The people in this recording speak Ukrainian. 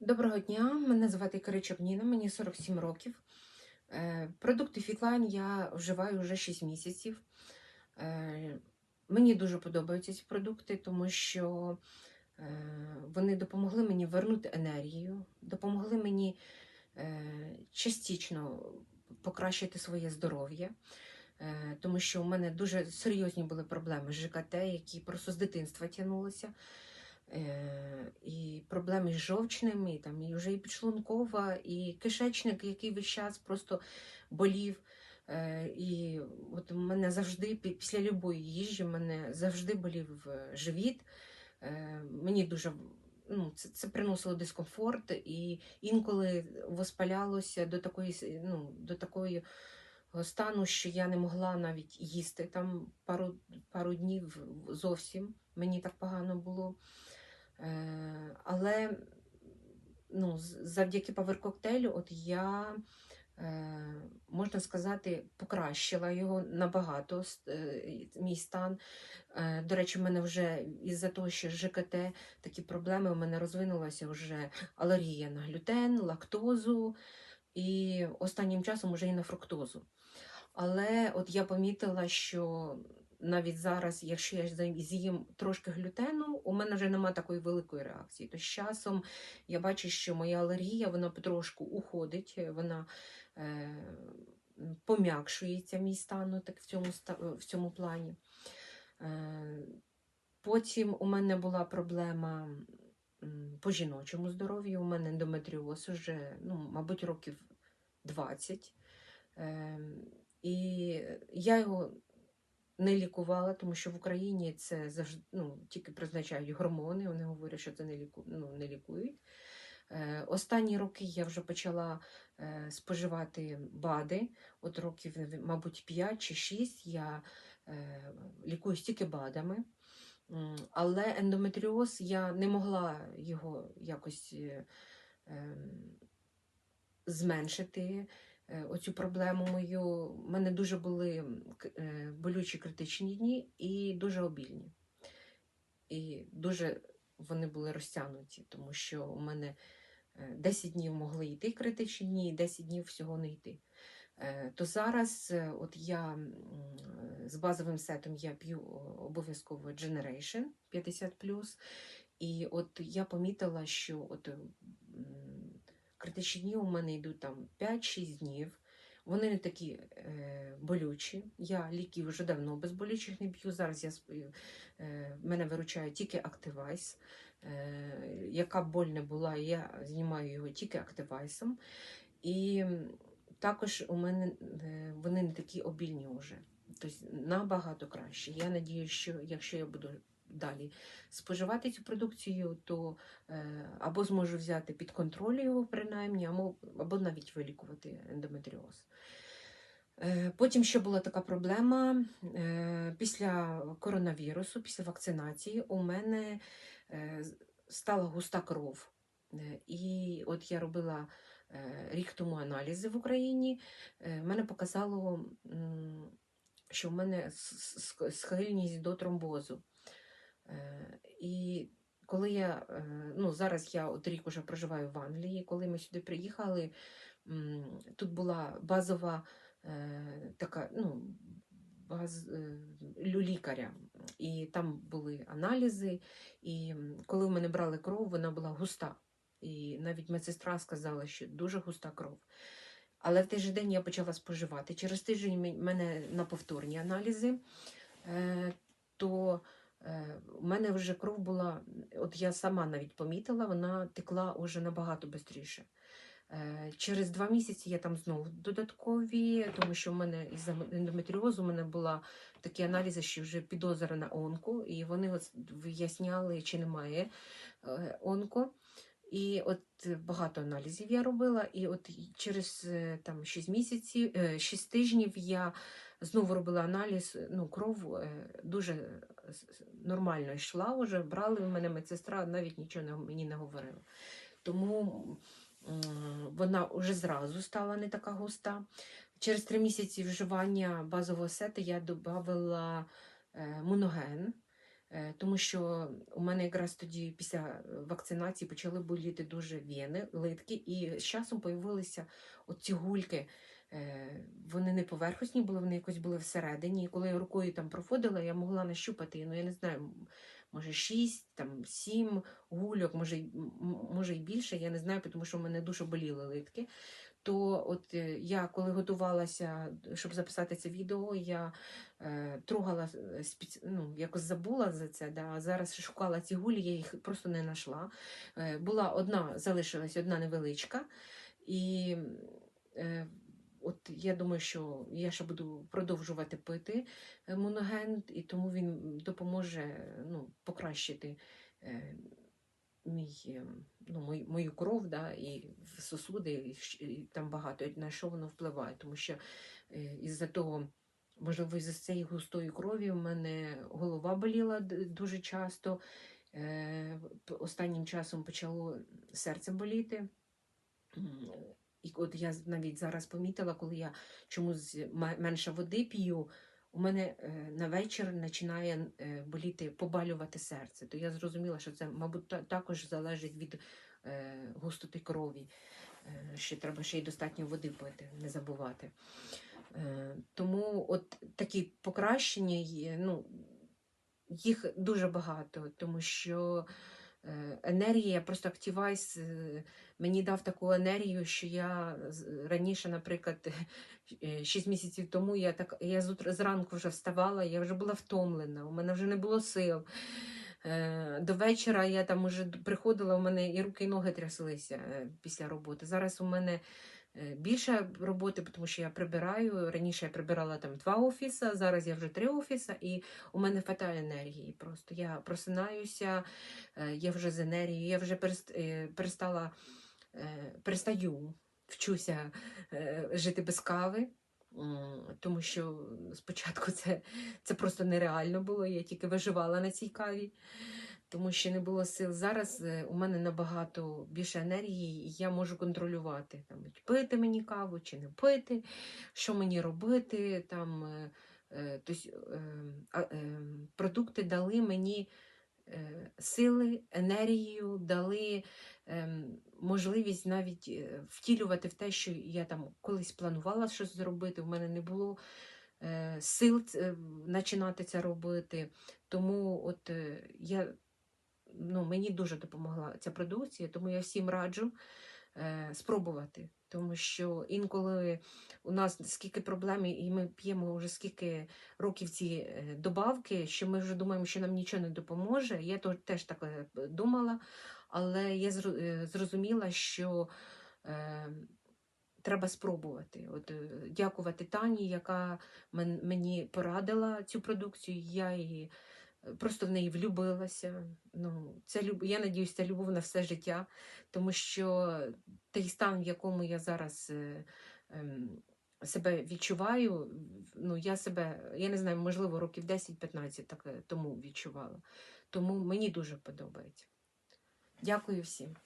Доброго дня, мене звати Киричок Ніна, мені 47 років. Е, Продукти Фітлайн я вживаю вже 6 місяців. Е, Мені дуже подобаються ці продукти, тому що е, вони допомогли мені вернути енергію, допомогли мені частично покращити своє здоров'я. Тому що у мене дуже серйозні були проблеми з ЖКТ, які просто з дитинства тягнулися. Е, і проблеми з жовчним, і там і вже і підшлункова, і кишечник, який весь час просто болів. Е, І от у мене завжди пі- після любої їжі мене завжди болів живіт. Е, Мені дуже ну, це, це приносило дискомфорт, і інколи воспалялося до такої, ну, до такої стану, що я не могла навіть їсти там пару, пару днів зовсім. Мені так погано було. Е, але ну, завдяки паверкоктейлю, от я, е, можна сказати, покращила його набагато, е, мій стан. Е, до речі, в мене вже із-за того, що ЖКТ такі проблеми, у мене розвинулася вже алергія на глютен, лактозу і останнім часом вже і на фруктозу. Але от я помітила, що навіть зараз, якщо я з'їм трошки глютену, у мене вже немає такої великої реакції. То з часом я бачу, що моя алергія вона потрошку уходить, вона е, пом'якшується мій стан так, в, цьому, в цьому плані. Е, потім у мене була проблема по жіночому здоров'ю. У мене ендометріоз вже, ну, мабуть, років 20. Е, і я його не лікувала, тому що в Україні це завжди ну, тільки призначають гормони. Вони говорять, що це не, ліку, ну, не лікують. Е, останні роки я вже почала е, споживати БАДи. От років, мабуть, 5 чи 6 я е, лікуюсь тільки БАДами. Але ендометріоз я не могла його якось е, ем, зменшити е, оцю проблему мою. У мене дуже були е, болючі критичні дні і дуже обільні. І дуже вони були розтягнуті, тому що у мене е, 10 днів могли йти критичні дні, і 10 днів всього не йти. Е, То зараз, е, от я е, з базовим сетом я п'ю обов'язково Generation 50+, і от я помітила, що от критичні у мене йдуть там 5-6 днів. Вони не такі е, болючі. Я ліків вже давно безболючих не п'ю. Зараз я е, мене виручає тільки Activise. Е, яка боль не була, я знімаю його тільки Activise. І також у мене е, вони не такі обільні вже. Тобто набагато краще. Я надію, що якщо я буду далі споживати цю продукцію, то е, або зможу взяти під контроль його принаймні, або, навіть вилікувати ендометріоз. Е, Потім ще була така проблема після коронавірусу, після вакцинації, у мене стала густа кров. І от я робила рік тому аналізи в Україні. Е, Мене показало, що в мене схильність до тромбозу. Е, І коли я, е, ну зараз я от рік уже проживаю в Англії, коли ми сюди приїхали, тут була базова е, така, ну, баз, е, лікаря, і там були аналізи, і коли в мене брали кров, вона була густа. І навіть медсестра сказала, що дуже густа кров. Але в той же день я почала споживати. Через тиждень мене на повторні аналізи, е, то е, у мене вже кров була, от я сама навіть помітила, вона текла уже набагато швидше. Через два місяці я там знову додаткові, тому що в мене із ендометріозу у мене була такі аналізи, що вже підозра на онко, і вони виясняли, чи немає е, онко. І от е, багато аналізів я робила, і от через е, там 6 місяців, е, 6 тижнів я знову робила аналіз, е, ну, кров дуже нормально йшла вже, брали в мене медсестра, навіть нічого мені не говорила. Тому вона вже зразу стала не така густа. Через три місяці вживання базового сета я додавала е, моноген. Е, Тому що у мене якраз тоді після вакцинації почали боліти дуже вени, литки, і з часом появилися оці гульки. Е, Вони не поверхностні були, вони якось були всередині. І коли я рукою там проходила, я могла нащупати, ну я не знаю, може 6, там 7 гульок, може, й- може і більше, я не знаю, тому що в мене дуже боліли литки. То от е, я коли готувалася, щоб записати це відео, я е, трогала е, ну, якось забула за це. Да? Зараз шукала ці гулі, я їх просто не знайшла. Е, була одна, залишилась одна невеличка. І е, от я думаю, що я ще буду продовжувати пити е, моногент, і тому він допоможе ну, покращити. Е, Мій, е, ну, мою, мою кров да, і сосуди, і, там багато на що воно впливає, тому що е, із-за того, можливо, із-за цієї густої крові в мене голова боліла дуже часто. Е, останнім часом почало серце боліти. І от я навіть зараз помітила, коли я чомусь менше води п'ю, у мене е, на вечір починає е, боліти, побалювати серце. То я зрозуміла, що це, мабуть, також залежить від е, густоти крові. Ще треба ще й достатньо води пити, не забувати. Тому от такі покращення ну, їх дуже багато, тому що енергія, просто Activize е, мені дав таку енергію, що я раніше, наприклад, 6 місяців тому я так я зранку вже вставала, я вже була втомлена, у мене вже не було сил. Е, До вечора я там уже приходила, у мене і руки, і ноги тряслися е, після роботи. Зараз у мене е, більше роботи, тому що я прибираю. Раніше я прибирала там два офіси, зараз я вже три офіси, і у мене вистачає енергії. Просто я просинаюся, е, я вже з енергією, я вже е, перестала е, перестаю, вчуся е, жити без кави. Тому що спочатку це, це просто нереально було. Я тільки виживала на цій каві, тому що не було сил. Зараз е, у мене набагато більше енергії, і я можу контролювати там, пити мені каву чи не пити, що мені робити. Там, е, е, е, продукти дали мені сили, енергію, дали можливість навіть втілювати в те, що я там колись планувала щось зробити. У мене не було сил починати це робити. Тому от я, ну, мені дуже допомогла ця продукція, тому я всім раджу е, спробувати. Тому що інколи у нас скільки проблем, і ми п'ємо вже скільки років ці е, добавки, що ми вже думаємо, що нам нічого не допоможе. Я теж так е, думала, але я е, зрозуміла, що е, треба спробувати. От, дякувати Тані, яка мені порадила цю продукцію. Я її просто в неї влюбилася. Ну, це люб... Я надіюсь, це любов на все життя, тому що той стан, в якому я зараз. е, ем, Себе відчуваю, ну я себе, я не знаю, можливо, років 10-15 так е, тому відчувала. Тому мені дуже подобається. Дякую всім.